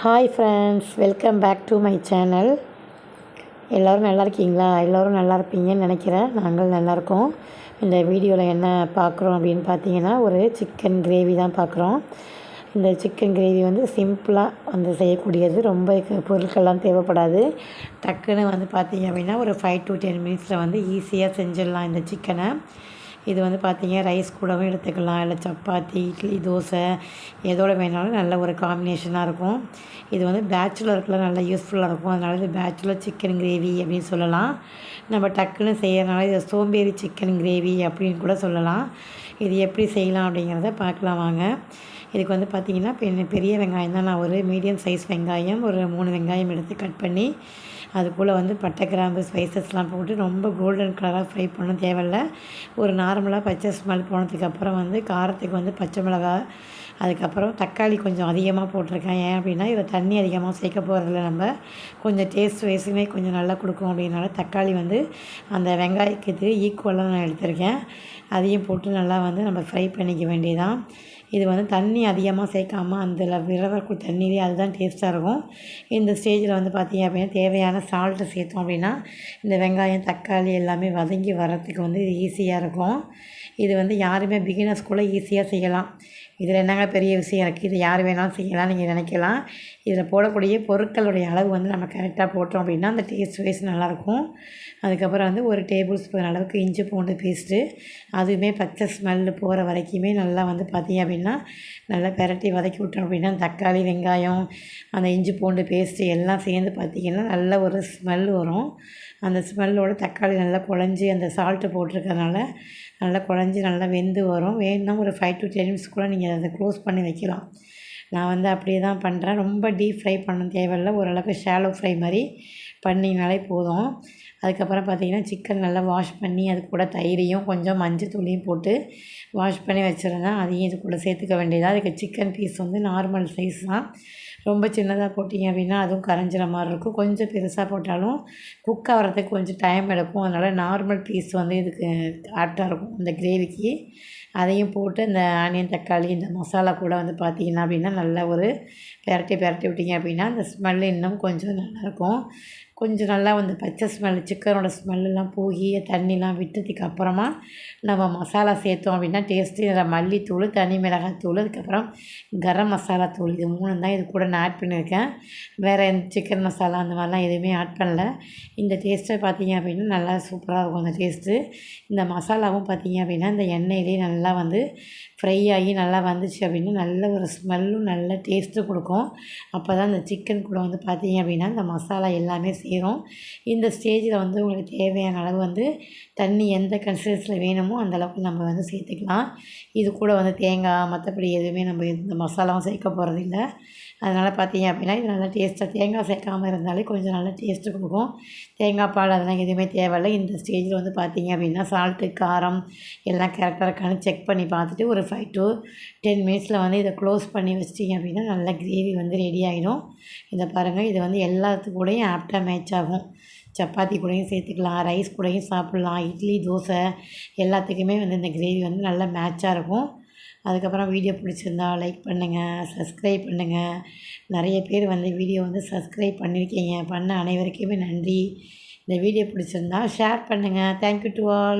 Hi friends welcome back to my channel எல்லோரும் நல்லா இருக்கீங்களா? எல்லோரும் நல்லா இருப்பீங்கன்னு நினைக்கிறேன். நாங்கள் நல்லா இருக்கோம். இந்த வீடியோவில் என்ன பார்க்குறோம் அப்படின்னு பார்த்தீங்கன்னா ஒரு சிக்கன் கிரேவி தான் பார்க்குறோம். இந்த சிக்கன் கிரேவி வந்து சிம்பிளாக வந்து செய்யக்கூடியது. ரொம்ப பொருட்கள்லாம் தேவைப்படாது. டக்குன்னு வந்து பார்த்தீங்க அப்படின்னா ஒரு ஃபைவ் டு டென் மினிட்ஸில் வந்து ஈஸியாக செஞ்சிடலாம் இந்த சிக்கனை இது வந்து பார்த்தீங்க ரைஸ் கூடவும் எடுத்துக்கலாம். இல்லை சப்பாத்தி இட்லி தோசை எதோட வேணாலும் நல்ல ஒரு காம்பினேஷனாக இருக்கும். இது வந்து பேச்சுலருக்குலாம் நல்லா யூஸ்ஃபுல்லாக இருக்கும். அதனால இது பேச்சுலர் சிக்கன் கிரேவி அப்படின்னு சொல்லலாம். நம்ம டக்குன்னு செய்யறதுனால இதை சோம்பேறி சிக்கன் கிரேவி அப்படின்னு கூட சொல்லலாம். இது எப்படி செய்யலாம் அப்படிங்கிறத பார்க்கலாம் வாங்க. இதுக்கு வந்து பார்த்திங்கன்னா பெ- பெரிய வெங்காயம் தான். நான் ஒரு மீடியம் சைஸ் வெங்காயம் ஒரு மூணு வெங்காயம் எடுத்து கட் பண்ணி அது போல் வந்து பட்டை கிராம்பு ஸ்பைசஸ்லாம் போட்டு ரொம்ப கோல்டன் கலராக ஃப்ரை பண்ண தேவையில்ல. ஒரு நார்மலாக பச்சை ஸ்மெல் போனதுக்கப்புறம் வந்து காரத்துக்கு வந்து பச்சை மிளகாய் அதுக்கப்புறம் தக்காளி கொஞ்சம் அதிகமாக போட்டிருக்கேன். ஏன் அப்படின்னா இதில் தண்ணி அதிகமாக சேர்க்க போகிறதில்ல நம்ம. கொஞ்சம் டேஸ்ட் வைஸுமே கொஞ்சம் நல்லா கொடுக்கும் அப்படின்னால தக்காளி வந்து அந்த வெங்காயத்துக்கு ஈக்குவலாக நான் எடுத்திருக்கேன். அதையும் போட்டு நல்லா வந்து நம்ம ஃப்ரை பண்ணிக்க வேண்டியதான் இது வந்து தண்ணி அதிகமாக சேர்க்காம அந்த விரவக்கூடிய தண்ணியிலே அதுதான் டேஸ்ட்டாக இருக்கும். இந்த ஸ்டேஜில் வந்து பார்த்திங்க அப்படின்னா தேவையான சால்ட்டு சேர்த்தோம் அப்படின்னா இந்த வெங்காயம் தக்காளி எல்லாமே வதங்கி வர்றதுக்கு வந்து இது ஈஸியாக இருக்கும். இது வந்து யாருமே பிகினர்ஸ் கூட ஈஸியாக செய்யலாம். இதில் என்னங்க பெரிய விஷயம் இருக்குது இது யார் வேணாலும் செய்யலாம் நீங்கள் நினைக்கலாம். இதில் போடக்கூடிய பொருட்களுடைய அளவு வந்து நம்ம கரெக்டாக போட்டோம் அப்படின்னா அந்த டேஸ்ட் வைஸ் நல்லாயிருக்கும். அதுக்கப்புறம் வந்து ஒரு டேபிள் ஸ்பூன் அளவுக்கு இஞ்சி பூண்டு பேஸ்ட்டு அதுவுமே பச்சை ஸ்மெல்லு போகிற வரைக்குமே நல்லா வந்து பார்த்திங்க அப்படின்னா நல்லா பெரட்டி வதக்கி விட்டோம் அப்படின்னா தக்காளி வெங்காயம் அந்த இஞ்சி பூண்டு பேஸ்ட்டு எல்லாம் சேர்ந்து பார்த்திங்கன்னா நல்ல ஒரு ஸ்மெல் வரும். அந்த ஸ்மெல்லோட தக்காளி நல்லா குழஞ்சி அந்த சால்ட்டு போட்டிருக்கறனால நல்லா குழஞ்சி நல்லா வெந்து வரும். வேணும்னா ஒரு ஃபைவ் டு டென் மினிட்ஸ் கூட நீங்கள் அதை க்ளோஸ் பண்ணி வைக்கலாம். நான் வந்து அப்படியே தான் பண்ணுறேன் ரொம்ப டீப் ஃப்ரை பண்ண தேவையில்ல. ஓரளவுக்கு ஷாலோ ஃப்ரை மாதிரி பண்ணிங்கனாலே போதும். அதுக்கப்புறம் பார்த்தீங்கன்னா சிக்கன் நல்லா வாஷ் பண்ணி அது கூட தயிரையும் கொஞ்சம் மஞ்சள் தூளியும் போட்டு வாஷ் பண்ணி வச்சுருந்தேன் அதையும் இது கூட சேர்த்துக்க வேண்டியதாக அதுக்கு சிக்கன் பீஸ் வந்து நார்மல் சைஸ் தான். ரொம்ப சின்னதாக போட்டிங்க அப்படின்னா அதுவும் கரைஞ்சிற மாதிரி இருக்கும். கொஞ்சம் பெருசாக போட்டாலும் குக் ஆகிறதுக்கு கொஞ்சம் டைம் எடுக்கும். அதனால் நார்மல் பீஸ் வந்து இதுக்கு ஆப்டாக இருக்கும். இந்த கிரேவிக்கு அதையும் போட்டு இந்த ஆனியன் தக்காளி இந்த மசாலா கூட வந்து பார்த்தீங்கன்னா அப்படின்னா நல்லா ஒரு பெரட்டி பெரட்டி விட்டிங்க அப்படின்னா அந்த ஸ்மெல் இன்னும் கொஞ்சம் நல்லாயிருக்கும் கொஞ்சம் நல்லா வந்து பச்சை ஸ்மெல் சிக்கனோட ஸ்மெல்லாம் போகி தண்ணிலாம் விட்டதுக்கு அப்புறமா நம்ம மசாலா சேர்த்தோம் அப்படின்னா டேஸ்ட்டு இதில் மல்லித்தூள் தனி மிளகாத்தூள் அதுக்கப்புறம் கரம் மசாலா தூள் இது மூணு தான் இது கூட நான் ஆட் பண்ணியிருக்கேன். வேறு எந்த சிக்கன் மசாலா அந்த மாதிரிலாம் எதுவுமே ஆட் பண்ணல. இந்த டேஸ்ட்டை பார்த்தீங்க அப்படின்னா நல்லா சூப்பராக இருக்கும் அந்த டேஸ்ட்டு இந்த மசாலாவும் பார்த்தீங்க அப்படின்னா இந்த எண்ணெயிலே நல்லா வந்து ஃப்ரை ஆகி நல்லா வந்துச்சு அப்படின்னா நல்ல ஒரு ஸ்மெல்லும் நல்ல டேஸ்ட்டு கொடுக்கும். அப்போ தான் இந்த சிக்கன் கூட வந்து பார்த்தீங்க அப்படின்னா இந்த மசாலா எல்லாமே சேரும் இந்த ஸ்டேஜில் வந்து உங்களுக்கு தேவையான அளவு வந்து தண்ணி எந்த கன்சிஸ்டன்ஸில் வேணுமோ அந்த அளவுக்கு நம்ம வந்து சேர்த்துக்கலாம். இது கூட வந்து தேங்காய் மற்றபடி எதுவுமே நம்ம இந்த மசாலாவும் சேர்க்க போகிறதில்ல அதனால் பார்த்தீங்க அப்படின்னா இது நல்லா டேஸ்ட்டாக தேங்காய் சேர்க்காம இருந்தாலே கொஞ்சம் நல்லா டேஸ்ட்டு கொடுக்கும். தேங்காய் பால் அதெல்லாம் எதுவுமே தேவையில்லை. இந்த ஸ்டேஜில் வந்து பார்த்தீங்க அப்படின்னா சால்ட்டு காரம் எல்லாம் கரெக்டாக இருக்கான்னு செக் பண்ணி பார்த்துட்டு ஒரு ஃபைவ் டு டென் மினிட்ஸில் வந்து இதை க்ளோஸ் பண்ணி வச்சிட்டிங்க அப்படின்னா நல்லா கிரேவி வந்து ரெடி ஆகிடும் இதை பாருங்கள் இது வந்து எல்லாத்துக்கூடையும் ஆப்டாக மேட்ச் ஆகும் சப்பாத்தி கூடயும் சேர்த்துக்கலாம் ரைஸ் கூடயும் சாப்பிட்லாம் இட்லி தோசை எல்லாத்துக்குமே வந்து இந்த கிரேவி வந்து நல்லா மேட்சாக இருக்கும். அதுக்கப்புறம் வீடியோ பிடிச்சிருந்தா லைக் பண்ணுங்கள் சப்ஸ்கிரைப் பண்ணுங்கள் நிறைய பேர் வந்து வீடியோ வந்து சப்ஸ்கிரைப் பண்ணியிருக்கீங்க. பண்ண அனைவருக்குமே நன்றி. இந்த வீடியோ பிடிச்சிருந்தா ஷேர் பண்ணுங்கள் தேங்க்யூ டு ஆல்